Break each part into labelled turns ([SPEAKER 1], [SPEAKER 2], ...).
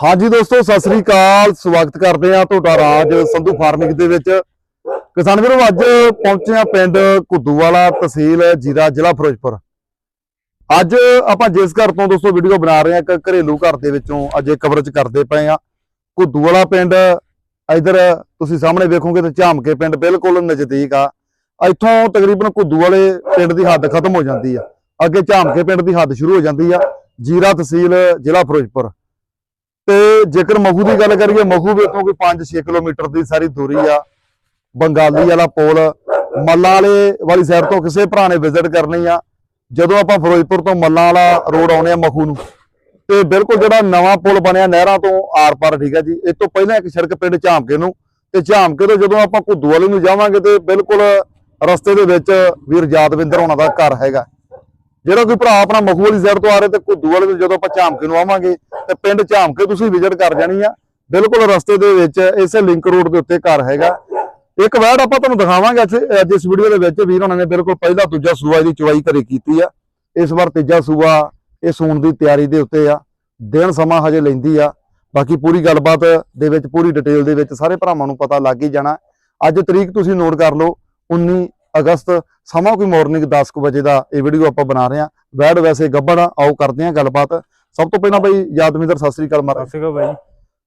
[SPEAKER 1] ਹਾਂਜੀ ਦੋਸਤੋ, ਸਤਿ ਸ੍ਰੀ ਅਕਾਲ। ਸਵਾਗਤ ਕਰਦੇ ਆ ਤੁਹਾਡਾ ਰਾਜ ਸੰਧੂ ਫਾਰਮਿੰਗ ਦੇ ਵਿੱਚ। ਕਿਸਾਨ ਵੀਰੋ, ਅੱਜ ਪਹੁੰਚੇ ਆ ਪਿੰਡ ਘੁੱਦੂਵਾਲਾ ਤਹਿਸੀਲ ਜੀਰਾ ਜ਼ਿਲ੍ਹਾ ਫਿਰੋਜ਼ਪੁਰ। ਅੱਜ ਆਪਾਂ ਜਿਸ ਘਰ ਤੋਂ ਦੋਸਤੋ ਵੀਡੀਓ ਬਣਾ ਰਹੇ ਆ ਇੱਕ ਘਰੇਲੂ ਘਰ ਦੇ ਵਿੱਚੋਂ ਅੱਜ ਕਵਰੇਜ ਕਰਦੇ ਪਏ ਆ ਘੁੱਦੂਵਾਲਾ ਪਿੰਡ, ਇਧਰ ਤੁਸੀਂ ਸਾਹਮਣੇ ਵੇਖੋਗੇ ਤੇ ਝਾਮਕੇ ਪਿੰਡ ਬਿਲਕੁਲ ਨਜ਼ਦੀਕ ਆ। ਇੱਥੋਂ ਤਕਰੀਬਨ ਘੁੱਦੂਵਾਲੇ ਪਿੰਡ ਦੀ ਹੱਦ ਖਤਮ ਹੋ ਜਾਂਦੀ ਆ। ਅੱਗੇ ਝਾਮਕੇ ਪਿੰਡ ਦੀ ਹੱਦ ਸ਼ੁਰੂ ਹੋ ਜਾਂਦੀ ਆ। ਜੀਰਾ ਤਹਿਸੀਲ ਜ਼ਿਲ੍ਹਾ ਫਿਰੋਜ਼ਪੁਰ। ਤੇ ਜੇਕਰ ਮਖੂ ਦੀ ਗੱਲ ਕਰੀਏ ਮਖੂ ਵੀ ਇੱਥੋਂ ਕੋਈ 5-6 ਕਿਲੋਮੀਟਰ ਦੀ ਸਾਰੀ ਦੂਰੀ ਆ। ਬੰਗਾਲੀ ਵਾਲਾ ਪੁਲ, ਮੱਲਾਂ ਵਾਲੇ ਵਾਲੀ ਸਾਈਡ ਤੋਂ ਕਿਸੇ ਭਰਾ ਨੇ ਵਿਜ਼ਿਟ ਕਰਨੀ ਆ। ਜਦੋਂ ਆਪਾਂ ਫਿਰੋਜ਼ਪੁਰ ਤੋਂ ਮੱਲਾਂ ਵਾਲਾ ਰੋਡ ਆਉਣੇ ਆ ਮਖੂ ਨੂੰ, ਤੇ ਬਿਲਕੁਲ ਜਿਹੜਾ ਨਵਾਂ ਪੁਲ ਬਣਿਆ ਨਹਿਰਾਂ ਤੋਂ ਆਰ-ਪਾਰ ਠੀਕ ਹੈ ਜੀ। ਇਹ ਤੋਂ ਪਹਿਲਾਂ ਇੱਕ ਸੜਕ ਪਿੰਡ ਝਾਮਕੇ ਨੂੰ, ਤੇ ਝਾਮਕੇ ਤੋਂ ਜਦੋਂ ਆਪਾਂ ਘੁੱਦੂ ਵਾਲੇ ਨੂੰ ਜਾਵਾਂਗੇ ਤੇ ਬਿਲਕੁਲ ਰਸਤੇ ਦੇ ਵਿੱਚ ਵੀਰ ਯਾਦਵਿੰਦਰ ਹੋਣਾ ਦਾ ਘਰ ਹੈਗਾ। ਜਿਹੜਾ ਕੋਈ ਭਰਾ ਆਪਣਾ ਮਖੂ ਵਾਲੀ ਸਾਈਡ ਤੋਂ ਆ ਰਿਹਾ ਤੇ ਘੁੱਦੂ ਵਾਲੇ ਤੋਂ ਜਦੋਂ ਆਪਾਂ ਝਾਮਕੇ ਨੂੰ ਆਵਾਂਗੇ ਤੇ ਪਿੰਡ ਝਾਮਕੇ ਤੁਸੀਂ ਵਿਜ਼ਿਟ ਕਰ ਜਾਣੀ ਆ। ਬਿਲਕੁਲ ਰਸਤੇ ਦੇ ਵਿੱਚ ਇਸੇ ਲਿੰਕ ਰੋਡ ਦੇ ਉੱਤੇ ਘਰ ਹੈਗਾ। ਇੱਕ ਵਰਡ ਆਪਾਂ ਤੁਹਾਨੂੰ ਦਿਖਾਵਾਂਗੇ ਅੱਜ ਇਸ ਵੀਡੀਓ ਦੇ ਵਿੱਚ ਵੀਰ ਉਹਨਾਂ ਨੇ ਬਿਲਕੁਲ ਪਹਿਲਾ ਦੂਜਾ ਸੂਆ ਦੀ ਚੁਵਾਈ ਘਰੇ ਕੀਤੀ ਆ। ਇਸ ਵਾਰ ਤੀਜਾ ਸੂਆ ਇਹ ਸੂਣ ਦੀ ਤਿਆਰੀ ਦੇ ਉੱਤੇ ਆ। ਦਿਨ ਸਮਾਂ ਹਜੇ ਲੈਂਦੀ ਆ। ਬਾਕੀ ਪੂਰੀ ਗੱਲਬਾਤ ਦੇ ਵਿੱਚ, ਪੂਰੀ ਡਿਟੇਲ ਦੇ ਵਿੱਚ ਸਾਰੇ ਭਰਾਵਾਂ ਨੂੰ ਪਤਾ ਲੱਗ ਹੀ ਜਾਣਾ। ਅੱਜ ਤਰੀਕ ਤੁਸੀਂ ਨੋਟ ਕਰ ਲਓ 19 ਅਗਸਤ ਸਮਾਂ ਕੋਈ ਮਾਰਨਿੰਗ 10 ਕੁ ਵਜੇ ਦਾ ਇਹ ਵੀਡੀਓ ਆਪਾਂ ਬਣਾ ਰਹੇ ਆ ਵੈਡ ਵੈਸੇ ਗੱਬੜ ਆਓ ਕਰਦੇ ਆ ਗੱਲਬਾਤ। ਸਭ ਤੋਂ ਪਹਿਲਾਂ ਬਈ ਯਾਦਵਿੰਦਰ ਸਤਿ ਸ੍ਰੀ ਅਕਾਲ ਮਾਰਾ
[SPEAKER 2] ਸਤਿ ਸ਼੍ਰੀ ਅਕਾਲ ਬਾਈ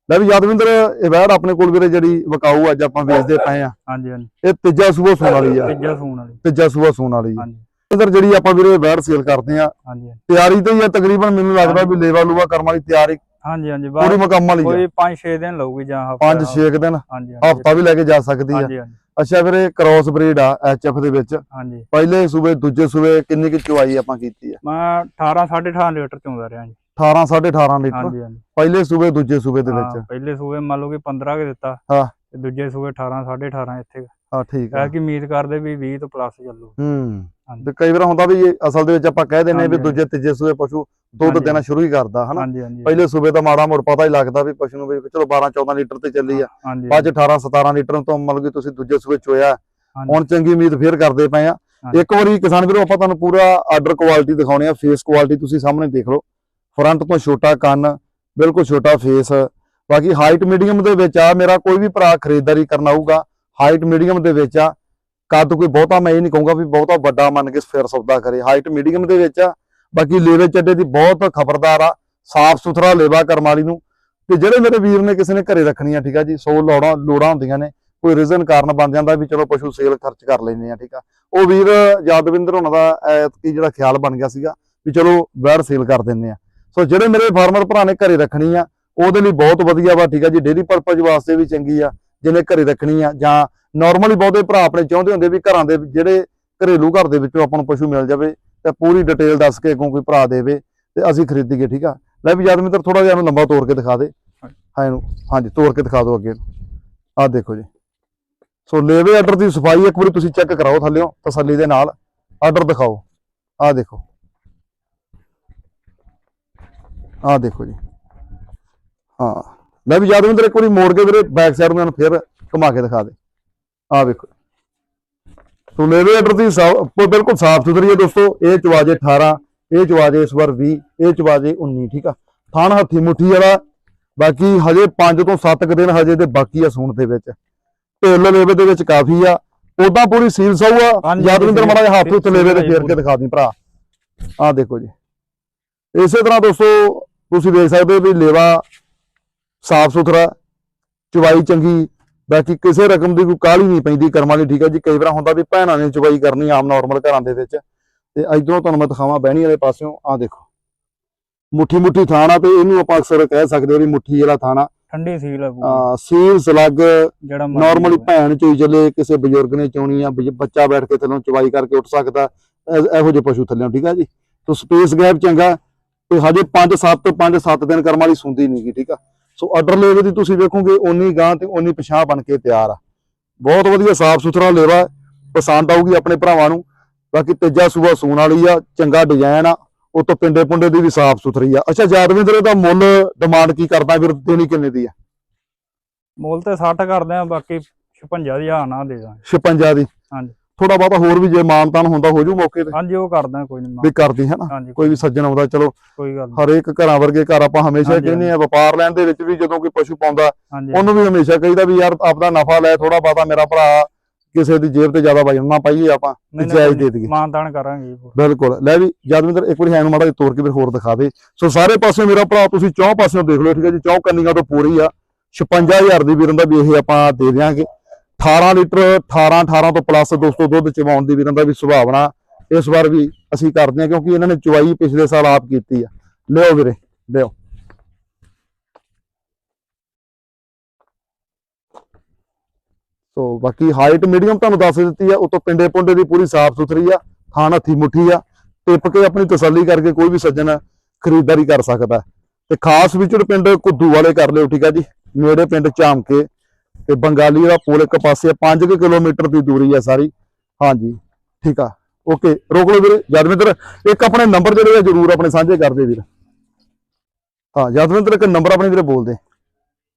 [SPEAKER 1] ਲੈ ਵੀ ਯਾਦਵਿੰਦਰ ਇਹ ਵੈਡ ਆਪਣੇ ਕੋਲ ਵੀਰੇ ਜਿਹੜੀ ਵਕਾਊ ਅੱਜ ਆਪਾਂ ਵੇਚਦੇ ਪਏ ਆ
[SPEAKER 2] ਹਾਂਜੀ ਹਾਂਜੀ।
[SPEAKER 1] ਇਹ ਤੀਜਾ ਸੂਆ ਸੂਣ ਵਾਲੀ ਆ।
[SPEAKER 2] ਤੀਜਾ ਸੂਣ ਵਾਲੀ।
[SPEAKER 1] ਤੀਜਾ ਸੂਆ ਸੂਣ ਵਾਲੀ
[SPEAKER 2] ਹਾਂਜੀ।
[SPEAKER 1] ਅੰਦਰ ਜਿਹੜੀ ਆਪਾਂ ਵੀਰੇ ਵੈਡ ਸੇਲ ਕਰਦੇ ਆ
[SPEAKER 2] ਹਾਂਜੀ
[SPEAKER 1] ਤਿਆਰੀ ਤੇ ਹੀ ਆ ਤਕਰੀਬਨ ਮੈਨੂੰ ਲੱਗਦਾ ਵੀ ਲੇਵਾ ਲੂਵਾ ਕਰਮ ਵਾਲੀ ਤਿਆਰੀ
[SPEAKER 2] ਹਾਂਜੀ ਹਾਂਜੀ।
[SPEAKER 1] ਪੂਰੀ ਮੁਕੰਮਲ ਆ।
[SPEAKER 2] ਕੋਈ 5-6 ਦਿਨ ਲਊਗੀ ਜਾਂ ਹਫ਼ਤਾ।
[SPEAKER 1] 5-6 ਦਿਨ। ਹਫਤਾ ਵੀ ਲੈ ਕੇ ਜਾ ਸਕਦੀ ਆ।
[SPEAKER 2] ਹਾਂਜੀ ਹਾਂਜੀ।
[SPEAKER 1] ਅੱਛਾ ਵੀਰੇ ਕ੍ਰਾਸ ਬਰੀਡ ਆ ਐਚਐਫ ਦੇ ਵਿੱਚ।
[SPEAKER 2] ਹਾਂਜੀ।
[SPEAKER 1] ਪਹਿਲੇ ਸੂਬੇ ਦੂਜੇ ਸੂਬੇ ਕਿੰਨੀ ਕਿ ਚੁਆਈ ਆਪਾਂ ਕੀਤੀ ਆ?
[SPEAKER 2] ਮੈਂ 18 18.5 ਲੀਟਰ ਚੋਂਦਾ ਰਿਹਾ ਜੀ।
[SPEAKER 1] 18 18.5 ਲੀਟਰ?
[SPEAKER 2] ਹਾਂਜੀ ਹਾਂਜੀ।
[SPEAKER 1] ਪਹਿਲੇ ਸੂਬੇ ਦੂਜੇ ਸੂਬੇ ਦੇ ਵਿੱਚ?
[SPEAKER 2] ਪਹਿਲੇ ਸੂਬੇ ਮੰਨ ਲਓ ਕਿ 15 ਕੇ ਦਿੱਤਾ।
[SPEAKER 1] ਹਾਂ।
[SPEAKER 2] ਤੇ ਦੂਜੇ ਸੂਬੇ 18 18.5 ਇੱਥੇ।
[SPEAKER 1] ਹਾਂ ਠੀਕ ਆ।
[SPEAKER 2] ਕਿ ਉਮੀਦ ਕਰਦੇ ਵੀ 20 ਤੋਂ ਪਲੱਸ ਚੱਲੂ।
[SPEAKER 1] ਹੂੰ। ਤੇ ਕਈ ਵਾਰ ਹੁੰਦਾ ਵੀ ਇਹ ਅਸਲ ਦੇ ਵਿੱਚ ਆਪਾਂ ਕਹਿ ਦਿੰਨੇ ਵੀ ਦੂਜੇ ਤੀਜੇ ਸੂਬੇ ਪਸ਼ੂ ਦੁੱਧ। ਦੇਣਾ ਸ਼ੁਰੂ ਹੀ ਕਰਦਾ ਹਨਾ? ਪਹਿਲੇ ਸੂਬੇ ਤਾਂ ਮਾੜਾ ਮੋੜ ਪਤਾ ਹੀ ਲੱਗਦਾ ਵੀ ਪਸ਼ੂ ਨੂੰ ਵੀ ਚਲੋ 12 14 ਲੀਟਰ ਤੇ ਚੱਲੀ ਆ। ਬਾਅਦ ਚ 18 17 ਲੀਟਰ ਤੋਂ ਮਤਲਬ ਕਿ ਤੁਸੀਂ ਦੂਜੇ ਸੂਬੇ ਚੋਇਆ। ਹੁਣ ਚੰਗੀ ਉਮੀਦ ਫੇਰ ਕਰਦੇ ਪਏ ਆ। ਇੱਕ ਵਾਰੀ ਕਿਸਾਨ ਵੀਰੋ ਆਪਾਂ ਤੁਹਾਨੂੰ ਪੂਰਾ ਆਰਡਰ ਕੁਆਲਿਟੀ ਦਿਖਾਉਣੇ ਆ ਫੇਸ ਕੁਆਲਿਟੀ ਤੁਸੀਂ ਸਾਹਮਣੇ ਦੇਖ ਲਓ। ਫਰੰਟ ਤੋਂ ਛੋਟਾ ਕੰਨ ਬਿਲਕੁਲ ਛੋਟਾ ਫੇਸ ਬਾਕੀ ਹਾਈਟ ਮੀਡੀਅਮ ਦੇ ਵਿੱਚ ਆ ਮੇਰਾ ਕੋਈ ਵੀ ਭਰਾ ਖਰੀਦਦਾਰੀ ਕਰਨ ਆਊਗਾ ਹਾਈਟ ਮੀਡੀਅਮ ਦੇ ਵਿੱਚ ਆ। ਕੱਦ ਕੋਈ ਬਹੁਤਾ ਮੈਂ ਇਹ ਨਹੀਂ ਕਹੂੰਗਾ ਵੀ ਬਹੁਤਾ ਵੱਡਾ ਮੰਨ ਕੇ ਫਿਰ ਸੌਦਾ ਕਰੇ। ਹਾਈਟ ਮੀਡੀਅਮ ਦੇ ਵਿੱਚ ਆ, ਬਾਕੀ ਲੇਵੇ ਚੱਡੇ ਦੀ ਬਹੁਤ ਖਬਰਦਾਰ ਆ, ਸਾਫ਼ ਸੁਥਰਾ ਲੇਵਾ ਕਰਮ ਵਾਲੀ ਨੂੰ। ਤੇ ਜਿਹੜੇ ਮੇਰੇ ਵੀਰ ਨੇ ਕਿਸੇ ਨੇ ਘਰੇ ਰੱਖਣੀ ਆ ਠੀਕ ਆ ਜੀ, ਸੋ ਲੋੜਾਂ ਲੋੜਾਂ ਹੁੰਦੀਆਂ ਨੇ, ਕੋਈ ਰੀਜ਼ਨ ਕਾਰਨ ਬਣ ਜਾਂਦਾ ਵੀ ਚਲੋ ਪਸ਼ੂ ਸੇਲ ਖਰਚ ਕਰ ਲੈਂਦੇ ਆ, ਠੀਕ ਆ। ਉਹ ਵੀਰ ਯਾਦਵਿੰਦਰ ਉਹਨਾਂ ਦਾ ਐਤਕੀ ਜਿਹੜਾ ਖਿਆਲ ਬਣ ਗਿਆ ਸੀਗਾ ਵੀ ਚਲੋ ਵੈੜ ਸੇਲ ਕਰ ਦਿੰਦੇ ਆ। ਸੋ ਜਿਹੜੇ ਮੇਰੇ ਫਾਰਮਰ ਭਰਾ ਨੇ ਘਰੇ ਰੱਖਣੀ ਆ, ਉਹਦੇ ਲਈ ਬਹੁਤ ਵਧੀਆ ਵਾ, ਠੀਕ ਆ ਜੀ, ਡੇਰੀ ਪਰਪਸ ਵਾਸਤੇ ਵੀ ਚੰਗੀ ਆ, ਜਿਹਨੇ ਘਰੇ ਰੱਖਣੀ ਆ ਜਾਂ ਨਾਰਮਲੀ ਬਹੁਤੇ ਭਰਾ ਆਪਣੇ ਚਾਹੁੰਦੇ ਹੁੰਦੇ ਵੀ ਘਰਾਂ ਦੇ ਜਿਹੜੇ ਘਰੇਲੂ ਘਰ ਦੇ ਵਿੱਚੋਂ ਆਪਾਂ ਨੂੰ ਪਸ਼ੂ ਮਿਲ ਜਾਵੇ ਤੇ ਪੂਰੀ ਡਿਟੇਲ ਦੱਸ ਕੇ ਕੋਈ ਭਰਾ ਦੇਵੇ ਤੇ ਅਸੀਂ ਖਰੀਦੀਏ ਠੀਕ ਆ? ਲੈ ਵੀ ਯਾਦਵਿੰਦਰ ਥੋੜਾ ਜਿਹਾ ਇਹਨੂੰ ਲੰਬਾ ਤੋੜ ਕੇ ਦਿਖਾ ਦੇ। ਹਾਂ ਇਹਨੂੰ ਹਾਂਜੀ ਤੋੜ ਕੇ ਦਿਖਾ ਦਿਓ ਅੱਗੇ ਆਹ ਦੇਖੋ ਜੀ। ਸੋ ਲੇਵੇ ਆਰਡਰ ਦੀ ਸਫ਼ਾਈ ਇੱਕ ਵਾਰੀ ਤੁਸੀਂ ਚੈੱਕ ਕਰਾਓ ਥੱਲਿਓ ਤਸੱਲੀ ਦੇ ਨਾਲ। ਆਰਡਰ ਦਿਖਾਓ। ਆਹ ਦੇਖੋ। ਆਹ ਦੇਖੋ ਜੀ। ਹਾਂ। ਲੈ ਵੀ ਯਾਦਵਿੰਦਰ ਇੱਕ ਵਾਰੀ ਮੋੜ ਕੇ ਵੀਰੇ ਬੈਕ ਸਾਈਡ ਨੂੰ ਇਹਨੂੰ ਫਿਰ ਘੁਮਾ ਕੇ ਦਿਖਾ ਦੇ। ਆਹ ਵੇਖੋ। ਸੋ ਲੇਵੇ ਆਰਡਰ ਦੀ ਬਿਲਕੁਲ ਸਾਫ਼ ਸੁਥਰੀ ਹੈ ਦੋਸਤੋ। ਇਹ ਚਵਾਜੇ 18 ਇਹ ਚਵਾਜੇ ਇਸ ਵਾਰ 20 ਇਹ ਚਵਾਜੇ 19 ਠੀਕ ਆ? ਥਾਣ ਹੱਥੀ ਮੁੱਠੀ ਵਾਲਾ। ਬਾਕੀ ਹਜੇ 5 ਤੋਂ 7 ਕੁ ਦਿਨ ਹਜੇ ਦੇ ਬਾਕੀ ਆ ਸੂਣ ਦੇ ਵਿੱਚ। ਢਿੱਲ ਲੇਵੇ ਦੇ ਵਿੱਚ ਕਾਫੀ ਆ। ਉਦਾਂ ਪੂਰੀ ਸੀਲ ਸੌ ਆ। ਯਾਦਵਿੰਦਰ ਮਾੜਾ ਹੱਥ ਉੱਤੇ ਲੇਵੇ ਤੇ ਫੇਰ ਕੇ। ਦਿਖਾ ਦੀ ਭਰਾ। ਆਹ ਦੇਖੋ ਜੀ। ਇਸੇ ਤਰ੍ਹਾਂ ਦੋਸਤੋ ਤੁਸੀਂ ਦੇਖ ਸਕਦੇ ਹੋ ਵੀ ਲੇਵਾ ਸਾਫ਼ ਸੁਥਰਾ ਚਵਾਈ ਚੰਗੀ ਬਾਕੀ ਕਿਸੇ ਰਕਮ ਦੀ ਕੋਈ ਕਾਹਲੀ ਨਹੀਂ ਪੈਂਦੀ ਕਰਮਾਂ ਦੀ ਠੀਕ ਆ ਜੀ? ਕਈ ਵਾਰ ਹੁੰਦਾ ਵੀ ਭੈਣਾਂ ਨੇ ਚਵਾਈ ਕਰਨੀ ਆਮ ਨਾਰਮਲ ਘਰਾਂ ਦੇ ਵਿੱਚ। ਤੇ ਇਧਰੋਂ ਤੁਹਾਨੂੰ ਮੈਂ ਦਿਖਾਵਾਂ ਬਹਿਣੀ ਵਾਲੇ ਪਾਸਿਓਂ ਆਹ ਦੇਖੋ। ਮੁੱਠੀ ਮੁੱਠੀ ਥਾਣਾ ਤੇ ਇਹਨੂੰ ਆਪਾਂ ਅਕਸਰ ਕਹਿ ਸਕਦੇ ਹਾਂ ਵੀ ਮੁੱਠੀ ਵਾਲਾ ਥਾਣਾ
[SPEAKER 2] ਠੰਡੀ ਸੀਲ ਆ
[SPEAKER 1] ਅਹ ਸੀਲ ਸਲੱਗ ਨਾਰਮਲੀ। ਭੈਣ ਚੋਈ ਚੱਲੇ ਕਿਸੇ ਬਜ਼ੁਰਗ ਨੇ ਚੋਣੀ ਆ ਬੱਚਾ ਬੈਠ ਕੇ ਥੱਲੋਂ ਚਵਾਈ ਕਰਕੇ ਉੱਠ ਸਕਦਾ ਇਹ- ਜਿਹੇ ਪਸ਼ੂ ਥੱਲੇ ਠੀਕ ਆ ਜੀ? ਤੋ ਸਪੇਸ ਗੈਪ ਚੰਗਾ ਤੇ ਹਜੇ 5 7 5 7 ਦਿਨ ਕਰਮ ਵਾਲੀ ਸੁੰਦੀ ਨਹੀਂਗੀ ਠੀਕ ਆ? ਸੋ ਆਰਡਰ ਲੇਵੇ ਦੀ ਤੁਸੀਂ ਵੇਖੋਗੇ ਓਨੀ ਗਾਂ ਤੇ ਓਨੀ ਪਛਾਹ ਬਣ ਕੇ ਤਿਆਰ ਆ। ਬਹੁਤ ਵਧੀਆ ਸਾਫ਼ ਸੁਥਰਾ ਲੇਵਾ। ਪਸੰਦ ਆਊਗੀ ਆਪਣੇ ਭਰਾਵਾਂ ਨੂੰ। ਬਾਕੀ ਤੇਜਾ ਸੂਆ ਸੂਣ ਵਾਲੀ ਆ ਚੰਗਾ ਡਿਜ਼ਾਈਨ ਆ ਉਹ ਤੋਂ ਪਿੰਡੇ ਪੁੰਡੇ ਦੀ ਵੀ ਸਾਫ਼ ਸੁਥਰੀ ਆ। ਅੱਛਾ ਜਾਦਵਿੰਦਰ ਦਾ ਮੁੱਲ ਡਿਮਾਂਡ ਕੀ ਕਰਦਾ ਵੀਰ ਦੇਣੀ ਕਿੰਨੇ ਦੀ ਆ?
[SPEAKER 2] ਮੁੱਲ ਤੇ 60 ਕਰਦੇ ਆ ਬਾਕੀ 56 ਦੀ ਆ ਨਾ ਦੇ ਦਾਂਗੇ।
[SPEAKER 1] 56 ਦੀ।
[SPEAKER 2] ਹਾਂਜੀ।
[SPEAKER 1] ਥੋੜਾ ਬਹੁਤਾ ਹੋਰ ਵੀ ਜੇ ਮਾਨਤਾਨ ਹੁੰਦਾ ਹੋ ਜੂ ਮੌਕੇ ਤੇ।
[SPEAKER 2] ਹਾਂਜੀ ਉਹ ਕਰਦਾ ਕੋਈ ਨਹੀਂ
[SPEAKER 1] ਵੀ ਕਰਦੀ ਹੈ ਨਾ? ਕੋਈ ਵੀ ਸੱਜਣ ਆਉਂਦਾ ਚਲੋ
[SPEAKER 2] ਕੋਈ ਗੱਲ।
[SPEAKER 1] ਹਰੇਕ ਘਰਾਂ ਵਰਗੇ ਘਰ ਆਪਾਂ ਹਮੇਸ਼ਾ ਕਹਿੰਦੇ ਆ ਵਪਾਰ ਲੈਣ ਦੇ ਵਿੱਚ ਵੀ ਜਦੋਂ ਕੋਈ ਪਸ਼ੂ ਪਾਉਂਦਾ ਉਹਨੂੰ ਵੀ ਹਮੇਸ਼ਾ ਕਹੀਦਾ ਵੀ ਯਾਰ ਆਪਦਾ ਨਫਾ ਲੈ ਥੋੜਾ ਬਹੁਤਾ ਮੇਰਾ ਭਰਾ ਕਿਸੇ ਦੀ ਜੇਬ ਤੇ ਜ਼ਿਆਦਾ ਵਜਨ ਨਾ ਪਾਈਏ ਆਪਾਂ ਜਾਇਜ਼ ਦੇ ਦਈਏ।
[SPEAKER 2] ਮਾਨਦਾਨ ਕਰਾਂਗੇ।
[SPEAKER 1] ਬਿਲਕੁਲ। ਲੈ ਵੀ ਜਦਵਿੰਦਰ ਇੱਕ ਵਾਰੀ ਐਨੂੰ ਮਾੜਾ ਜਿਹਾ ਤੋੜ ਕੇ ਫਿਰ ਹੋਰ ਦਿਖਾ ਦੇ। ਸੋ ਸਾਰੇ ਪਾਸੇ ਮੇਰਾ ਭਰਾ ਤੁਸੀਂ ਚੌਂ ਪਾਸਿਓਂ ਦੇਖ ਲਓ ਠੀਕ ਹੈ ਜੀ ਚੌਂ ਕੰਨੀਆਂ ਤੋਂ ਪੂਰੀ ਆ। 56000 ਦੀ ਵੀਰਾਂ ਦਾ ਵੀ ਇਹ ਆਪਾਂ ਦੇ ਦਿਆਂਗੇ। 18 ਲੀਟਰ 18 18 ਤੋਂ ਪਲੱਸ ਦੋਸਤੋ ਦੁੱਧ ਚਵਾਉਣ ਦੀ ਵੀਰਾਂ ਦਾ ਵੀ ਸੁਭਾਵਨਾ ਇਸ ਵਾਰ ਵੀ ਅਸੀਂ ਕਰਦੇ ਹਾਂ ਕਿਉਂਕਿ ਇਹਨਾਂ ਨੇ ਚਵਾਈ ਪਿਛਲੇ ਸਾਲ ਆਪ ਕੀਤੀ ਆ। ਲਿਓ ਵੀਰੇ, ਲਿਓ। ਸੋ ਬਾਕੀ ਹਾਈਟ ਮੀਡੀਅਮ ਤੁਹਾਨੂੰ ਦੱਸ ਦਿੱਤੀ ਆ, ਉਤੋਂ ਪਿੰਡੇ ਪੁੰਡੇ ਦੀ ਪੂਰੀ ਸਾਫ਼ ਸੁਥਰੀ ਆ ਥਾਣ ਹੱਥੀ ਮੁੱਠੀ ਆ, ਟਿੱਪ ਕੇ ਆਪਣੀ ਤਸੱਲੀ ਕਰਕੇ ਕੋਈ ਵੀ ਸੱਜਣ ਖਰੀਦਦਾਰੀ ਕਰ ਸਕਦਾ। ਤੇ ਖਾਸ ਵਿਚੜ ਪਿੰਡ ਕੁੱਦੂ ਵਾਲੇ ਕਰ ਲਿਓ, ਠੀਕ ਆ ਜੀ। ਨੇੜੇ ਪਿੰਡ ਝਾਮਕੇ ਤੇ ਬੰਗਾਲੀ ਦਾ ਪੁਲ ਇੱਕ ਪਾਸੇ 5 ਕਿਲੋਮੀਟਰ ਦੀ ਦੂਰੀ ਆ ਸਾਰੀ। ਹਾਂਜੀ ਠੀਕ ਆ। ਓਕੇ ਰੋਕ ਲਓ ਵੀਰੇ ਜਦਵਿੰਦਰ ਇੱਕ ਆਪਣੇ ਨੰਬਰ ਜਿਹੜੇ ਆ ਜਰੂਰ ਆਪਣੇ ਸਾਂਝੇ ਕਰਦੇ ਵੀਰ। ਹਾਂ ਜਦਵਿੰਦਰ ਇੱਕ ਨੰਬਰ ਆਪਣੇ ਵੀਰੇ ਬੋਲਦੇ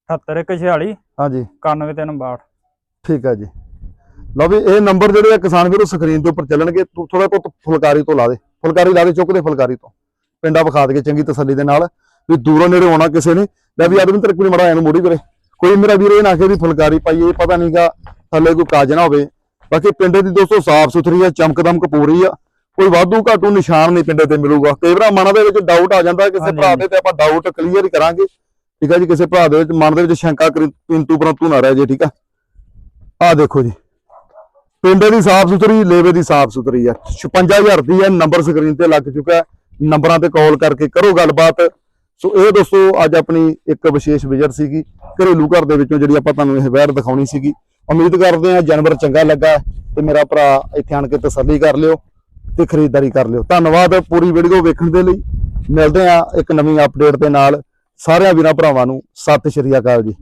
[SPEAKER 2] 7146
[SPEAKER 1] ਹਾਂਜੀ।
[SPEAKER 2] 9162
[SPEAKER 1] ਠੀਕ ਹੈ ਜੀ। ਲਓ ਵੀ ਇਹ ਨੰਬਰ ਜਿਹੜੇ ਆ ਕਿਸਾਨ ਵੀਰੋ ਸਕਰੀਨ ਦੇ ਉੱਪਰ ਚੱਲਣਗੇ। ਤੂੰ ਥੋੜਾ ਬਹੁਤ ਫੁਲਕਾਰੀ ਤੋਂ ਲਾ ਦੇ। ਫੁਲਕਾਰੀ ਲਾ ਦੇ ਚੁੱਕਦੇ ਫੁਲਕਾਰੀ ਤੋਂ। ਪਿੰਡਾ ਵਿਖਾ ਦੇ ਚੰਗੀ ਤਸੱਲੀ ਦੇ ਨਾਲ। ਵੀ ਦੂਰੋਂ ਨੇੜੇ ਆਉਣਾ ਕਿਸੇ ਨੇ। ਲੈ ਵੀ ਆਦਮੀ ਤੇਰੇ ਕੋਈ ਮੜਾ ਇਹਨੂੰ ਮੋੜੀ ਕਰੇ ਕੋਈ ਮੇਰਾ ਵੀਰ ਇਹ ਨਾ ਕਿ ਵੀ ਫੁਲਕਾਰੀ ਪਾਈਏ ਪਤਾ ਨਹੀਂਗਾ ਥੱਲੇ ਕੋਈ ਕਾਜ ਨਾ ਹੋਵੇ। ਬਾਕੀ ਪਿੰਡੇ ਦੀ ਦੋਸਤੋ ਸਾਫ਼ ਸੁਥਰੀ ਆ ਚਮਕਦਮ ਕਪੂਰੀ ਆ। ਕੋਈ ਵਾਧੂ ਘਾਟੂ ਨਿਸ਼ਾਨ ਨਹੀਂ ਪਿੰਡੇ ਤੇ ਮਿਲੂਗਾ। ਕਈ ਵਾਰ ਮਨਾਂ ਦੇ ਵਿੱਚ ਡਾਊਟ ਆ ਜਾਂਦਾ ਕਿਸੇ ਭਰਾ ਦੇ ਤੇ ਆਪਾਂ ਡਾਊਟ ਕਲੀਅਰ ਹੀ ਕਰਾਂਗੇ। ਠੀਕ ਆ ਜੀ ਕਿਸੇ ਭਰਾ ਦੇ ਵਿੱਚ ਮਨ ਦੇ ਵਿੱਚ ਸ਼ੰਕਾ ਕਿੰਤੂ ਪਰੰਤੂ ਨਾ ਰਹਿ ਜੇ ਠੀਕ ਆ? ਆ ਦੇਖੋ ਜੀ। ਪਿੰਡੇ ਦੀ ਸਾਫ਼ ਸੁਥਰੀ ਲੇਵੇ ਦੀ ਸਾਫ਼ ਸੁਥਰੀ ਆ। 56000 ਦੀ ਹੈ ਨੰਬਰ ਸਕਰੀਨ ਤੇ ਲੱਗ ਚੁੱਕਾ ਨੰਬਰਾਂ ਤੇ ਕਾਲ ਕਰਕੇ ਕਰੋ ਗੱਲਬਾਤ। ਸੋ ਇਹ ਦੋਸਤੋ ਅੱਜ ਆਪਣੀ ਇੱਕ ਵਿਸ਼ੇਸ਼ ਵਿਜ਼ਿਟ ਸੀਗੀ, ਘਰੇਲੂ ਘਰ ਦੇ ਵਿੱਚੋਂ ਜਿਹੜੀ ਆਪਾਂ ਤੁਹਾਨੂੰ ਇਹ ਵੈਰ ਦਿਖਾਉਣੀ ਸੀਗੀ। ਉਮੀਦ ਕਰਦੇ ਹਾਂ ਜਾਨਵਰ ਚੰਗਾ ਲੱਗਾ ਤੇ ਮੇਰਾ ਭਰਾ ਇੱਥੇ ਆਣ ਕੇ ਤਸੱਲੀ ਕਰ ਲਿਓ ਤੇ ਖਰੀਦਦਾਰੀ ਕਰ ਲਿਓ। ਧੰਨਵਾਦ ਪੂਰੀ ਵੀਡੀਓ ਵੇਖਣ ਦੇ ਲਈ। ਮਿਲਦੇ ਆ ਇੱਕ ਨਵੀਂ ਅਪਡੇਟ ਦੇ ਨਾਲ। ਸਾਰਿਆਂ ਵੀਰਾਂ ਭਰਾਵਾਂ ਨੂੰ ਸਤਿ ਸ਼੍ਰੀ ਅਕਾਲ ਜੀ।